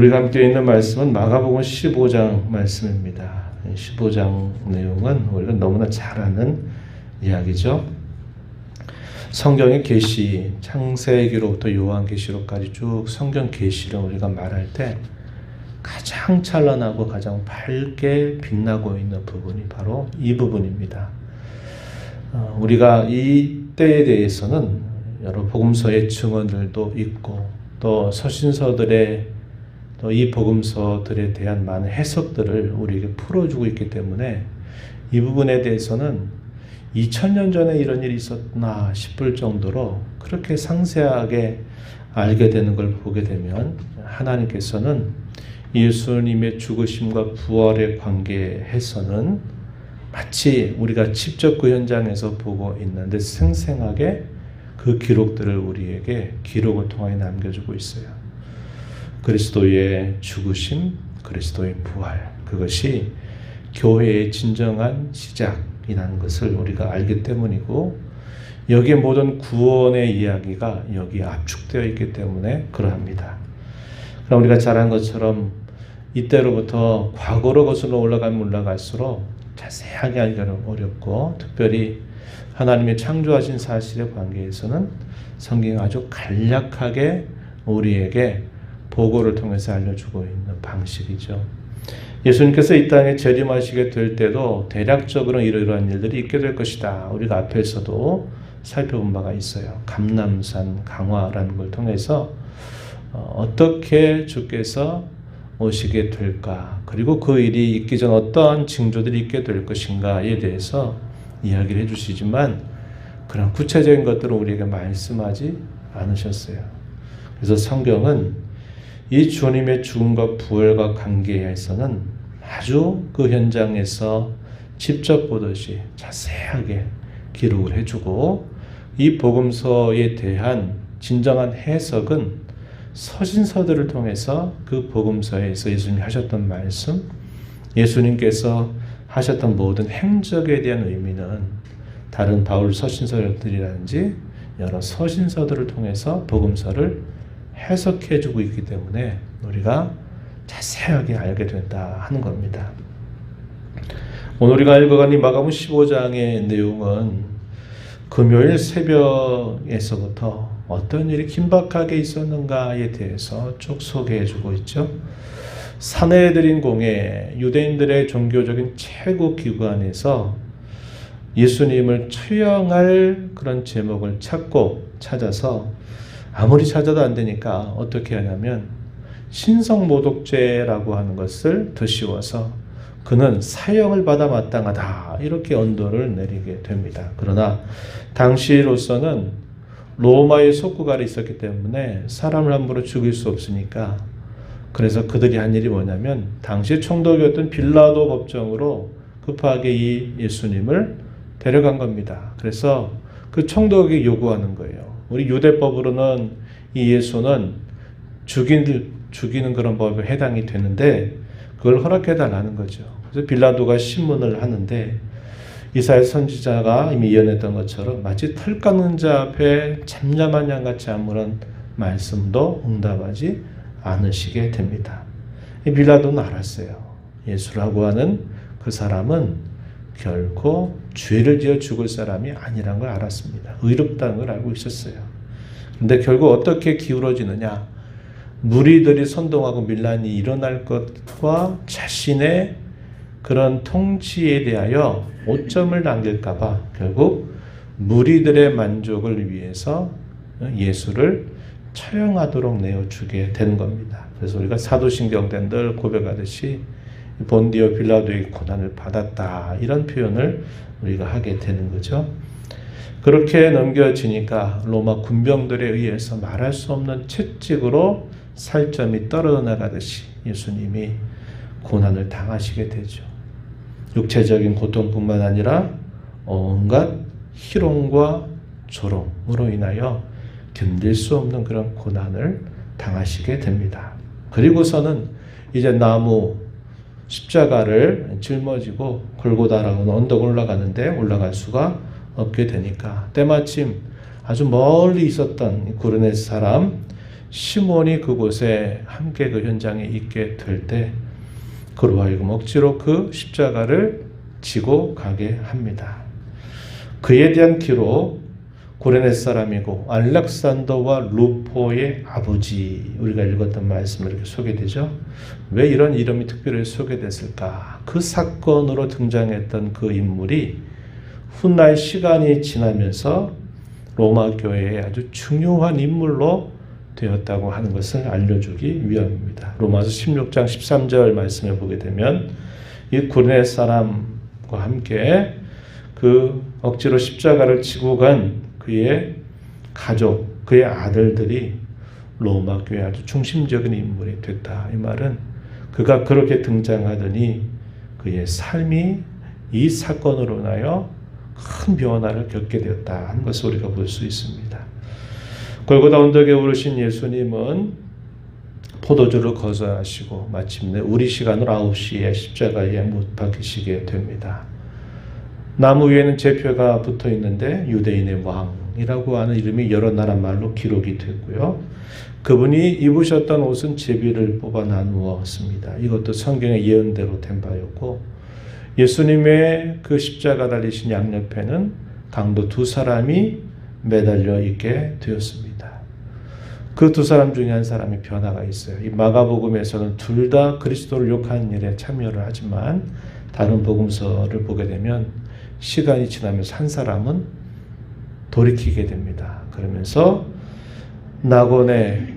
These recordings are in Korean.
우리가 함께 있는 말씀은 마가복음 15장 말씀입니다. 15장 내용은 우리가 너무나 잘 아는 이야기죠. 성경의 계시, 창세기로부터 요한계시록까지 쭉 성경 계시를 우리가 말할 때 가장 찬란하고 가장 밝게 빛나고 있는 부분이 바로 이 부분입니다. 어, 우리가 이 때에 대해서는 여러 복음서의 증언들도 있고 또 서신서들의 또 이 복음서들에 대한 많은 해석들을 우리에게 풀어주고 있기 때문에 이 부분에 대해서는 2000년 전에 이런 일이 있었나 싶을 정도로 그렇게 상세하게 알게 되는 걸 보게 되면 하나님께서는 예수님의 죽으심과 부활의 관계에서는 마치 우리가 직접 그 현장에서 보고 있는데 생생하게 그 기록들을 우리에게 기록을 통하여 남겨주고 있어요. 그리스도의 죽으심, 그리스도의 부활, 그것이 교회의 진정한 시작이라는 것을 우리가 알기 때문이고, 여기에 모든 구원의 이야기가 여기에 압축되어 있기 때문에 그러합니다. 그럼 우리가 잘 한 것처럼 이때로부터 과거로 거슬러 올라가면 올라갈수록 자세하게 알기는 어렵고, 특별히 하나님의 창조하신 사실의 관계에서는 성경이 아주 간략하게 우리에게 보고를 통해서 알려주고 있는 방식이죠. 예수님께서 이 땅에 재림하시게 될 때도 대략적으로 이러이러한 일들이 있게 될 것이다. 우리가 앞에서도 살펴본 바가 있어요. 감남산 강화라는 걸 통해서 어떻게 주께서 오시게 될까? 그리고 그 일이 있기 전 어떠한 징조들이 있게 될 것인가에 대해서 이야기를 해주시지만 그런 구체적인 것들은 우리에게 말씀하지 않으셨어요. 그래서 성경은 이 주님의 죽음과 부활과 관계에서는 아주 그 현장에서 직접 보듯이 자세하게 기록을 해주고 이 복음서에 대한 진정한 해석은 서신서들을 통해서 그 복음서에서 예수님이 하셨던 말씀, 예수님께서 하셨던 모든 행적에 대한 의미는 다른 바울 서신서들이라든지 여러 서신서들을 통해서 복음서를 해석해 주고 있기 때문에 우리가 자세하게 알게 된다 하는 겁니다. 오늘 우리가 읽어간 이 마가복음 15장의 내용은 금요일 새벽에서부터 어떤 일이 긴박하게 있었는가에 대해서 쭉 소개해 주고 있죠. 사내들인 공회 유대인들의 종교적인 최고 기관에서 예수님을 처형할 그런 제목을 찾고 찾아서 아무리 찾아도 안 되니까 어떻게 하냐면 신성모독죄라고 하는 것을 드시워서 그는 사형을 받아 마땅하다 이렇게 언도를 내리게 됩니다. 그러나 당시로서는 로마의 속국아래 있었기 때문에 사람을 함부로 죽일 수 없으니까 그래서 그들이 한 일이 뭐냐면 당시 총독이었던 빌라도 법정으로 급하게 이 예수님을 데려간 겁니다. 그래서 그 총독이 요구하는 거예요. 우리 유대법으로는 이 예수는 죽인, 죽이는 그런 법에 해당이 되는데 그걸 허락해 달라는 거죠. 그래서 빌라도가 신문을 하는데 이사야 선지자가 이미 예언했던 것처럼 마치 털 깎는 자 앞에 잠잠한 양같이 아무런 말씀도 응답하지 않으시게 됩니다. 빌라도는 알았어요. 예수라고 하는 그 사람은 결코 죄를 지어 죽을 사람이 아니란 걸 알았습니다. 의롭다는 걸 알고 있었어요. 근데 결국 어떻게 기울어지느냐? 무리들이 선동하고 밀란이 일어날 것과 자신의 그런 통치에 대하여 오점을 남길까봐 결국 무리들의 만족을 위해서 예수를 처형하도록 내어주게 된 겁니다. 그래서 우리가 사도신경 때늘 고백하듯이 본디오 빌라도의 고난을 받았다 이런 표현을 우리가 하게 되는 거죠. 그렇게 넘겨지니까 로마 군병들에 의해서 말할 수 없는 채찍으로 살점이 떨어져 나가듯이 예수님이 고난을 당하시게 되죠. 육체적인 고통뿐만 아니라 온갖 희롱과 조롱으로 인하여 견딜 수 없는 그런 고난을 당하시게 됩니다. 그리고서는 이제 나무 십자가를 짊어지고 골고다라고 언덕 올라가는데 올라갈 수가 없게 되니까 때마침 아주 멀리 있었던 구르네 사람 시몬이 그곳에 함께 그 현장에 있게 될 때 그로 하여금 억지로 그 십자가를 지고 가게 합니다. 그에 대한 기록 고레네 사람이고 알렉산더와 루포의 아버지 우리가 읽었던 말씀을 이렇게 소개되죠. 왜 이런 이름이 특별히 소개됐을까? 그 사건으로 등장했던 그 인물이 훗날 시간이 지나면서 로마 교회의 아주 중요한 인물로 되었다고 하는 것을 알려주기 위함입니다. 로마서 16장 13절 말씀을 보게 되면 이 고레네 사람과 함께 그 억지로 십자가를 지고 간 그의 가족, 그의 아들들이 로마 교회 아주 중심적인 인물이 됐다. 이 말은 그가 그렇게 등장하더니 그의 삶이 이 사건으로 인하여 큰 변화를 겪게 되었다 하는 것을 우리가 볼 수 있습니다. 골고다 언덕에 오르신 예수님은 포도주를 거절하시고 마침내 우리 시간으로 9시에 십자가에 못 박히시게 됩니다. 나무 위에는 제표가 붙어 있는데 유대인의 왕 이라고 하는 이름이 여러 나라 말로 기록이 됐고요. 그분이 입으셨던 옷은 제비를 뽑아 나누었습니다. 이것도 성경의 예언대로 된 바였고 예수님의 그 십자가 달리신 양옆에는 강도 두 사람이 매달려 있게 되었습니다. 그 두 사람 중에 한 사람이 변화가 있어요. 이 마가복음에서는 둘 다 그리스도를 욕하는 일에 참여를 하지만 다른 복음서를 보게 되면 시간이 지나면서 한 사람은 돌이키게 됩니다. 그러면서 낙원에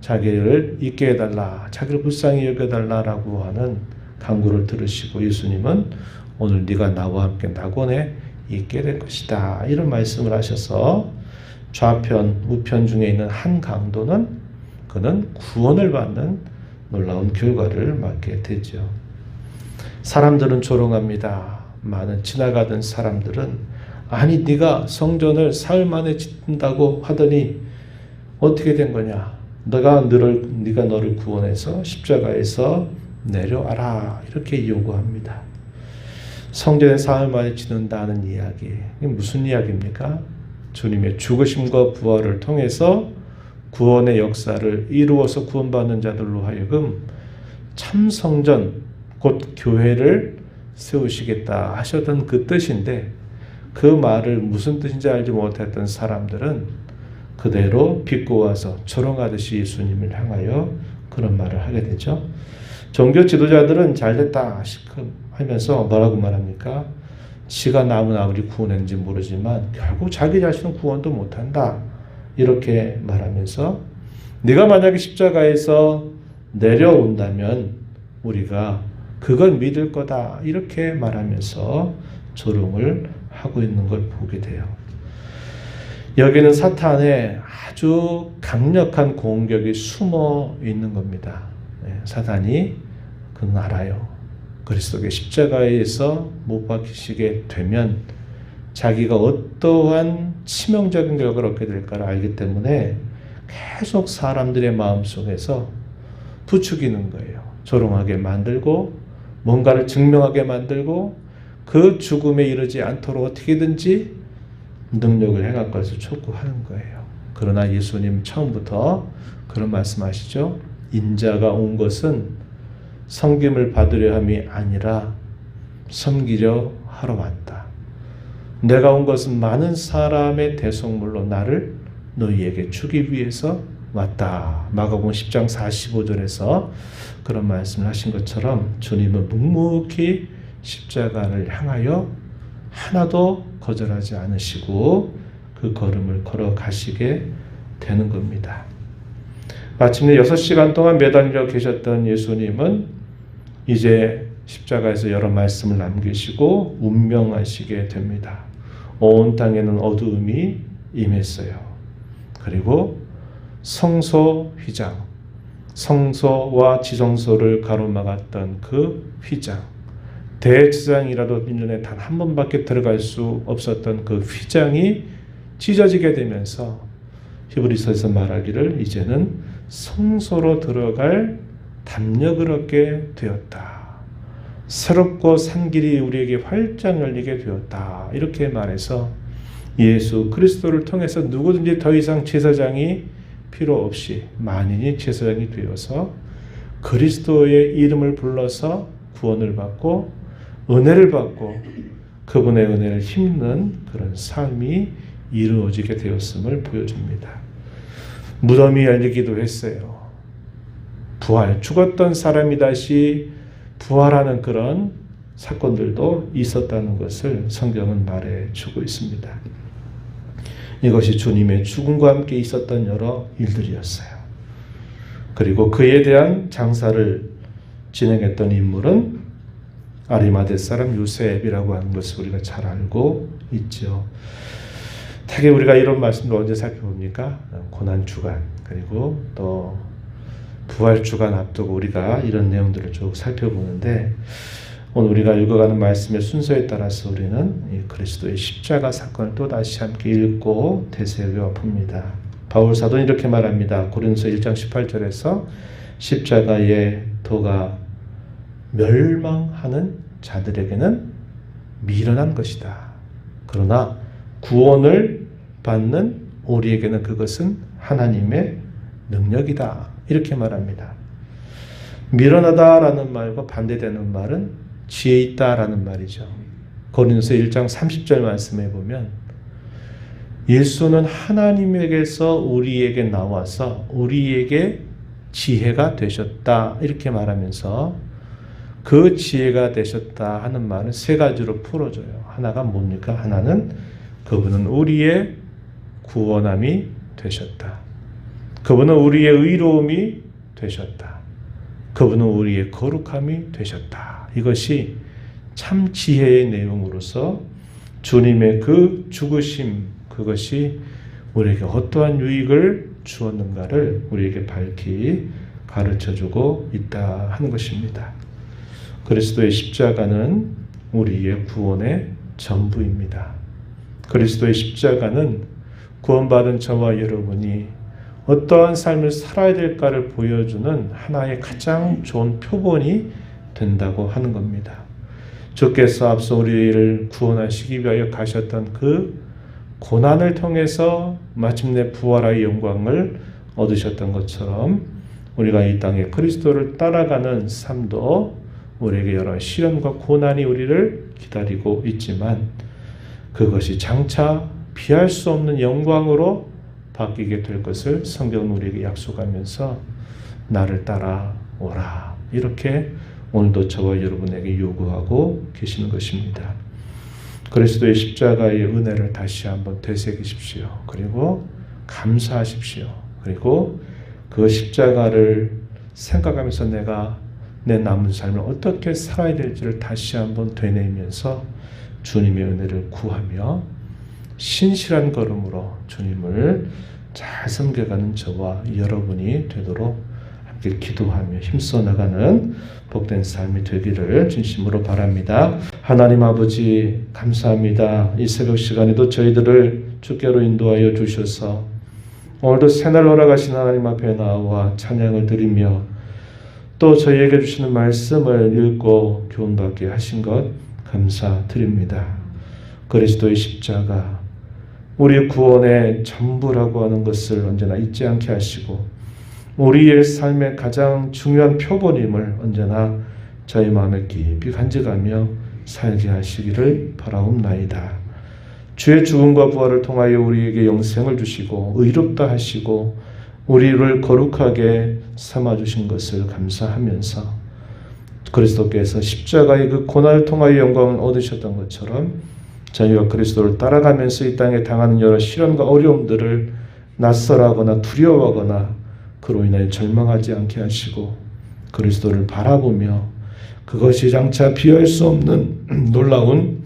자기를 있게 해달라, 자기를 불쌍히 여겨달라라고 하는 강구를 들으시고 예수님은 오늘 네가 나와 함께 낙원에 있게 될 것이다. 이런 말씀을 하셔서 좌편, 우편 중에 있는 한 강도는 그는 구원을 받는 놀라운 결과를 맞게 되죠. 사람들은 조롱합니다. 많은 지나가던 사람들은 아니 네가 성전을 사흘 만에 짓는다고 하더니 어떻게 된 거냐? 너가 너를 네가 너를 구원해서 십자가에서 내려와라 이렇게 요구합니다. 성전에 사흘 만에 짓는다는 이야기 무슨 이야기입니까? 주님의 죽으심과 부활을 통해서 구원의 역사를 이루어서 구원받는 자들로 하여금 참 성전 곧 교회를 세우시겠다 하셨던 그 뜻인데 그 말을 무슨 뜻인지 알지 못했던 사람들은 그대로 비꼬아서 조롱하듯이 예수님을 향하여 그런 말을 하게 되죠. 종교 지도자들은 잘됐다 하면서 뭐라고 말합니까? 지가 남은 아무리 구원했는지 모르지만 결국 자기 자신은 구원도 못한다. 이렇게 말하면서 네가 만약에 십자가에서 내려온다면 우리가 그걸 믿을 거다. 이렇게 말하면서 조롱을 하고 있는 걸 보게 돼요. 여기는 사탄의 아주 강력한 공격이 숨어 있는 겁니다. 네, 사탄이 그는 알아요. 그리스도의 십자가에서 못 박히시게 되면 자기가 어떠한 치명적인 결과를 얻게 될까를 알기 때문에 계속 사람들의 마음 속에서 부추기는 거예요. 조롱하게 만들고 뭔가를 증명하게 만들고 그 죽음에 이르지 않도록 어떻게든지 능력을 행할 것을 촉구하는 거예요. 그러나 예수님 처음부터 그런 말씀하시죠. 인자가 온 것은 섬김을 받으려 함이 아니라 섬기려 하러 왔다. 내가 온 것은 많은 사람의 대속물로 나를 너희에게 주기 위해서 왔다. 마가복음 10장 45절에서 그런 말씀을 하신 것처럼 주님은 묵묵히 십자가를 향하여 하나도 거절하지 않으시고 그 걸음을 걸어가시게 되는 겁니다. 마침내 6시간 동안 매달려 계셨던 예수님은 이제 십자가에서 여러 말씀을 남기시고 운명하시게 됩니다. 온 땅에는 어두움이 임했어요. 그리고 성소 휘장, 성소와 지성소를 가로막았던 그 휘장, 대지장이라도 1년에 단 한 번밖에 들어갈 수 없었던 그 휘장이 찢어지게 되면서 히브리서에서 말하기를 이제는 성소로 들어갈 담력을 얻게 되었다. 새롭고 산 길이 우리에게 활짝 열리게 되었다. 이렇게 말해서 예수 그리스도를 통해서 누구든지 더 이상 제사장이 필요 없이 만인이 제사장이 되어서 그리스도의 이름을 불러서 구원을 받고 은혜를 받고 그분의 은혜를 힘는 그런 삶이 이루어지게 되었음을 보여줍니다. 무덤이 열리기도 했어요. 부활, 죽었던 사람이 다시 부활하는 그런 사건들도 있었다는 것을 성경은 말해주고 있습니다. 이것이 주님의 죽음과 함께 있었던 여러 일들이었어요. 그리고 그에 대한 장사를 진행했던 인물은 아리마대 사람 요셉이라고 하는 것을 우리가 잘 알고 있죠. 되게 우리가 이런 말씀을 언제 살펴봅니까? 고난 주간 그리고 또 부활 주간 앞두고 우리가 이런 내용들을 쭉 살펴보는데 오늘 우리가 읽어가는 말씀의 순서에 따라서 우리는 이 그리스도의 십자가 사건을 또 다시 함께 읽고 되새겨 봅니다. 바울 사도는 이렇게 말합니다. 고린도서 1장 18절에서 십자가의 도가 멸망하는 자들에게는 미련한 것이다. 그러나 구원을 받는 우리에게는 그것은 하나님의 능력이다. 이렇게 말합니다. 미련하다라는 말과 반대되는 말은 지혜 있다라는 말이죠. 고린도서 1장 30절 말씀에 보면 예수는 하나님에게서 우리에게 나와서 우리에게 지혜가 되셨다 이렇게 말하면서 그 지혜가 되셨다 하는 말은 세 가지로 풀어져요. 하나가 뭡니까? 하나는 그분은 우리의 구원함이 되셨다. 그분은 우리의 의로움이 되셨다. 그분은 우리의 거룩함이 되셨다. 이것이 참 지혜의 내용으로서 주님의 그 죽으심 그것이 우리에게 어떠한 유익을 주었는가를 우리에게 밝히 가르쳐 주고 있다 하는 것입니다. 그리스도의 십자가는 우리의 구원의 전부입니다. 그리스도의 십자가는 구원받은 저와 여러분이 어떠한 삶을 살아야 될까를 보여주는 하나의 가장 좋은 표본이 된다고 하는 겁니다. 주께서 앞서 우리를 구원하시기 위하여 가셨던 그 고난을 통해서 마침내 부활의 영광을 얻으셨던 것처럼 우리가 이 땅에 그리스도를 따라가는 삶도 우리에게 여러 시련과 고난이 우리를 기다리고 있지만 그것이 장차 피할 수 없는 영광으로 바뀌게 될 것을 성경은 우리에게 약속하면서 나를 따라오라. 이렇게 오늘도 저와 여러분에게 요구하고 계시는 것입니다. 그리스도의 십자가의 은혜를 다시 한번 되새기십시오. 그리고 감사하십시오. 그리고 그 십자가를 생각하면서 내가 내 남은 삶을 어떻게 살아야 될지를 다시 한번 되뇌면서 주님의 은혜를 구하며 신실한 걸음으로 주님을 잘 섬겨가는 저와 여러분이 되도록 함께 기도하며 힘써 나가는 복된 삶이 되기를 진심으로 바랍니다. 하나님 아버지 감사합니다. 이 새벽 시간에도 저희들을 주께로 인도하여 주셔서 오늘도 새날 돌아가신 하나님 앞에 나와 찬양을 드리며 또 저희에게 주시는 말씀을 읽고 교훈받게 하신 것 감사드립니다. 그리스도의 십자가 우리 구원의 전부라고 하는 것을 언제나 잊지 않게 하시고 우리의 삶의 가장 중요한 표본임을 언제나 저희 마음에 깊이 간직하며 살게 하시기를 바라옵나이다. 주의 죽음과 부활을 통하여 우리에게 영생을 주시고 의롭다 하시고 우리를 거룩하게 삼아 주신 것을 감사하면서 그리스도께서 십자가의 그 고난을 통하여 영광을 얻으셨던 것처럼 저희가 그리스도를 따라가면서 이 땅에 당하는 여러 시련과 어려움들을 낯설하거나 두려워하거나 그로 인하여 절망하지 않게 하시고 그리스도를 바라보며 그것이 장차 비할 수 없는 놀라운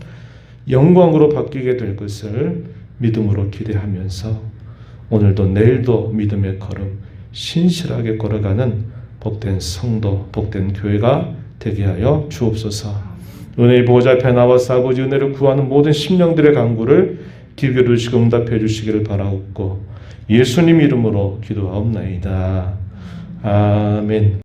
영광으로 바뀌게 될 것을 믿음으로 기대하면서 오늘도 내일도 믿음의 걸음 신실하게 걸어가는 복된 성도, 복된 교회가 되게 하여 주옵소서. 은혜의 보호자 앞에 나와서 아버지 은혜를 구하는 모든 심령들의 간구를 기울여 주시고 응답해 주시기를 바라옵고 예수님 이름으로 기도하옵나이다. 아멘.